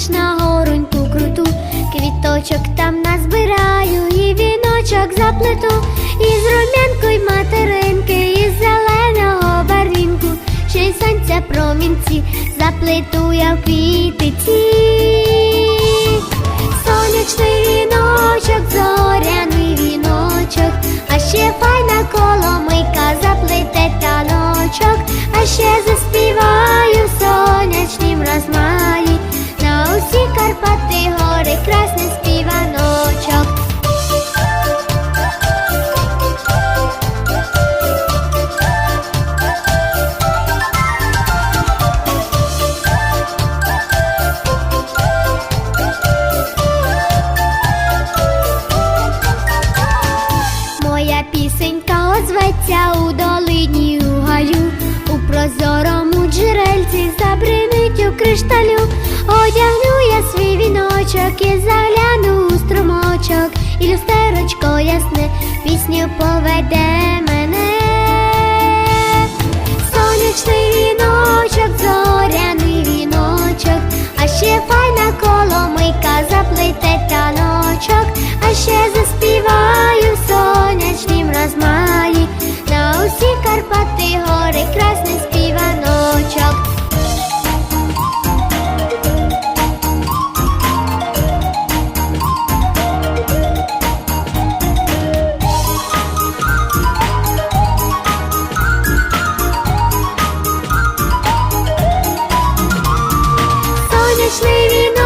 лиш на гороньку круту, квіточок там назбираю, і віночок заплету, із з рум'янкою материнки, із зеленого барвінку, ще й сонця промінці, заплету я в квітиці. Озветься у долині у гаю, у прозорому джерельці забринить у кришталю, одягну я свій віночок і загляну у струмочок, і люстерочко ясне пісню поведе мене. Сонячний віночок, зоряний віночок, а ще файна коломийка Сонячний віночок.